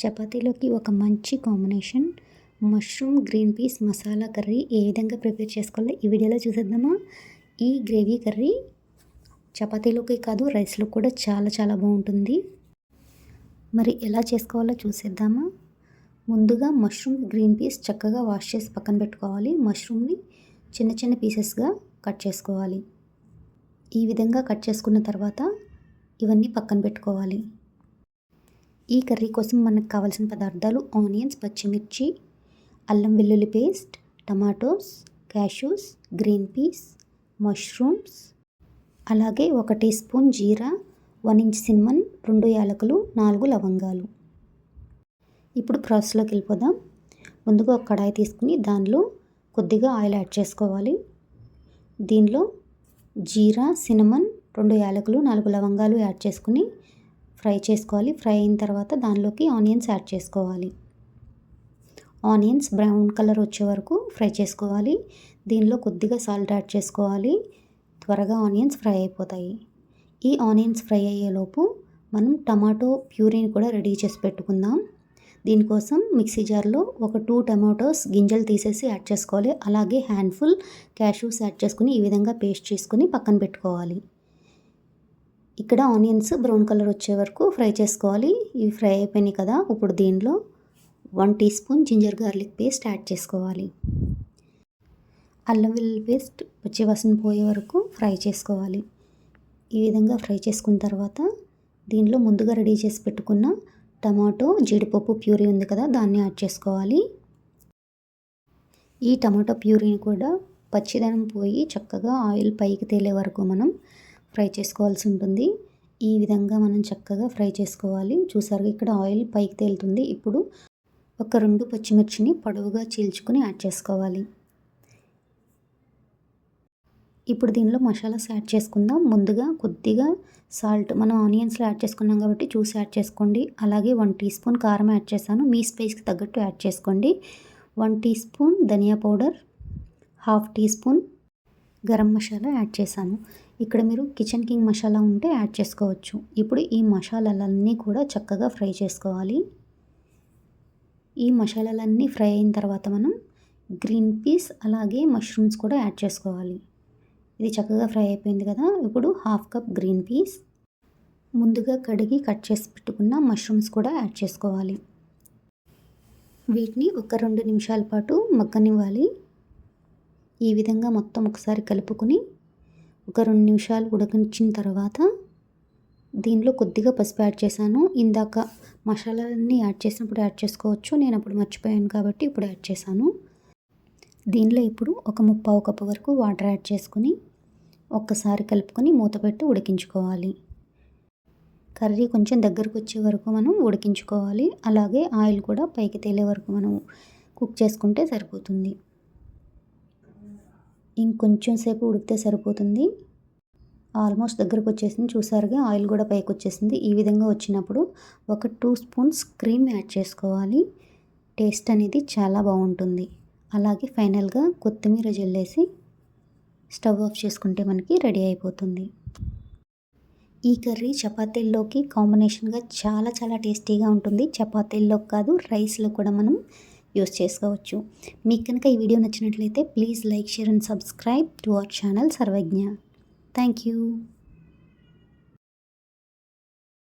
చపాతీలోకి ఒక మంచి combination. Mushroom green peas masala curry ఏ విధంగా ప్రిపేర్ చేసుకోవాలో ఈ వీడియోలో చూసేద్దామా? ఈ గ్రేవీ కర్రీ చపాతీలోకి కాదు రైస్లో కూడా చాలా చాలా బాగుంటుంది. మరి ఎలా చేసుకోవాలో చూసేద్దామా? ముందుగా మష్రూమ్ గ్రీన్ పీస్ చక్కగా వాష్ చేసి పక్కన పెట్టుకోవాలి. మష్రూమ్ని చిన్న చిన్న పీసెస్గా కట్ చేసుకోవాలి. ఈ విధంగా కట్ చేసుకున్న తర్వాత ఇవన్నీ పక్కన పెట్టుకోవాలి. ఈ కర్రీ కోసం మనకు కావాల్సిన పదార్థాలు ఆనియన్స్ పచ్చిమిర్చి అల్లం వెల్లుల్లి paste tomatoes cashews green peas mushrooms అలాగే ఒక టీ స్పూన్ జీరా వన్ ఇంచ్ సినిమన్ రెండు యాలకులు నాలుగు లవంగాలు. ఇప్పుడు ప్రాసెస్లోకి వెళ్ళిపోదాం. ముందుగా ఒక కడాయి తీసుకుని దానిలో కొద్దిగా ఆయిల్ యాడ్ చేసుకోవాలి. దీనిలో జీరా సినమన్ రెండు యాలకులు నాలుగు లవంగాలు యాడ్ చేసుకుని ఫ్రై చేసుకోవాలి. ఫ్రై అయిన తర్వాత దానిలోకి ఆనియన్స్ యాడ్ చేసుకోవాలి. ఆనియన్స్ బ్రౌన్ కలర్ వచ్చే వరకు ఫ్రై చేసుకోవాలి. దీనిలో కొద్దిగా సాల్ట్ యాడ్ చేసుకోవాలి. త్వరగా ఆనియన్స్ ఫ్రై అయిపోతాయి. ఈ ఆనియన్స్ ఫ్రై అయ్యేలోపు మనం టమాటో ప్యూరీని కూడా రెడీ చేసి పెట్టుకుందాం. దీనికోసం మిక్సీ జార్లో ఒక టూ టమాటోస్ గింజలు తీసేసి యాడ్ చేసుకోవాలి. అలాగే హ్యాండ్ఫుల్ క్యాషూస్ యాడ్ చేసుకుని ఈ విధంగా పేస్ట్ చేసుకుని పక్కన పెట్టుకోవాలి. ఇక్కడ ఆనియన్స్ బ్రౌన్ కలర్ వచ్చే వరకు ఫ్రై చేసుకోవాలి. ఇవి ఫ్రై అయిపోయినాయి కదా ఇప్పుడు దీనిలో one teaspoon ginger garlic paste add చేసుకోవాలి. అల్లం వెల్లుల్లి పేస్ట్ పచ్చివాసన పోయే వరకు ఫ్రై చేసుకోవాలి. ఈ విధంగా ఫ్రై చేసుకున్న తర్వాత దీనిలో ముందుగా రెడీ చేసి పెట్టుకున్న టమాటో జీడిపప్పు ప్యూరీ ఉంది కదా దాన్ని యాడ్ చేసుకోవాలి. ఈ టమాటో ప్యూరీని కూడా పచ్చిదనం పోయి చక్కగా ఆయిల్ పైకి తేలే వరకు మనం ఫ్రై చేసుకోవాల్సి ఉంటుంది. ఈ విధంగా మనం చక్కగా ఫ్రై చేసుకోవాలి. చూసారు ఇక్కడ ఆయిల్ పైకి తేలుతుంది. ఇప్పుడు ఒక రెండు పచ్చిమిర్చిని పొడవుగా చీల్చుకుని యాడ్ చేసుకోవాలి. ఇప్పుడు దీనిలో మసాలాస్ యాడ్ చేసుకుందాం. ముందుగా కొద్దిగా సాల్ట్ మనం ఆనియన్స్లో యాడ్ చేసుకున్నాం కాబట్టి చూసి యాడ్ చేసుకోండి. అలాగే వన్ టీ స్పూన్ కారం యాడ్ చేశాను. మీ స్పైస్కి తగ్గట్టు యాడ్ చేసుకోండి. వన్ టీ స్పూన్ ధనియా powder half teaspoon garam masala add చేశాను. ఇక్కడ మీరు కిచెన్ కింగ్ మసాలా ఉంటే యాడ్ చేసుకోవచ్చు. ఇప్పుడు ఈ మసాలాలన్నీ కూడా చక్కగా ఫ్రై చేసుకోవాలి. ఈ మసాలాలన్నీ ఫ్రై అయిన తర్వాత మనం గ్రీన్ పీస్ అలాగే మష్రూమ్స్ కూడా యాడ్ చేసుకోవాలి. ఇది చక్కగా ఫ్రై అయిపోయింది కదా. ఇప్పుడు హాఫ్ కప్ గ్రీన్ పీస్. ముందుగా కడిగి కట్ చేసి పెట్టుకున్న మష్రూమ్స్ కూడా యాడ్ చేసుకోవాలి. వీటిని ఒక రెండు నిమిషాల పాటు మగ్గనివ్వాలి. ఈ విధంగా మొత్తం ఒకసారి కలుపుకొని ఒక రెండు నిమిషాలు ఉడకించిన తర్వాత దీనిలో కొద్దిగా పసుపు యాడ్ చేశాను. ఇందాక మసాలాలన్నీ యాడ్ చేసినప్పుడు యాడ్ చేసుకోవచ్చు. నేను అప్పుడు మర్చిపోయాను కాబట్టి ఇప్పుడు యాడ్ చేశాను. దీనిలో ఇప్పుడు ఒక ముప్పావు కప్పు వరకు వాటర్ యాడ్ చేసుకుని ఒక్కసారి కలుపుకొని మూత పెట్టి ఉడికించుకోవాలి. కర్రీ కొంచెం దగ్గరకు వచ్చే వరకు మనం ఉడికించుకోవాలి. అలాగే ఆయిల్ కూడా పైకి తేలే వరకు మనం కుక్ చేసుకుంటే సరిపోతుంది. ఇంకొంచెం సేపు ఉడికితే సరిపోతుంది. ఆల్మోస్ట్ దగ్గరకు వచ్చేసింది. చూసారుగా ఆయిల్ కూడా పైకి వచ్చేసింది. ఈ విధంగా వచ్చినప్పుడు ఒక టూ స్పూన్స్ క్రీమ్ యాడ్ చేసుకోవాలి. టేస్ట్ అనేది చాలా బాగుంటుంది. అలాగే ఫైనల్గా కొత్తిమీర జల్లేసి స్టవ్ ఆఫ్ చేసుకుంటే మనకి రెడీ అయిపోతుంది. ఈ కర్రీ చపాతీల్లోకి కాంబినేషన్గా చాలా చాలా టేస్టీగా ఉంటుంది. చపాతీల్లో కాదు రైస్లో కూడా మనం యూస్ చేసుకోవచ్చు. మీకు కనుక ఈ వీడియో నచ్చినట్లయితే please like share and subscribe to our channel Sarvagna. Thank you.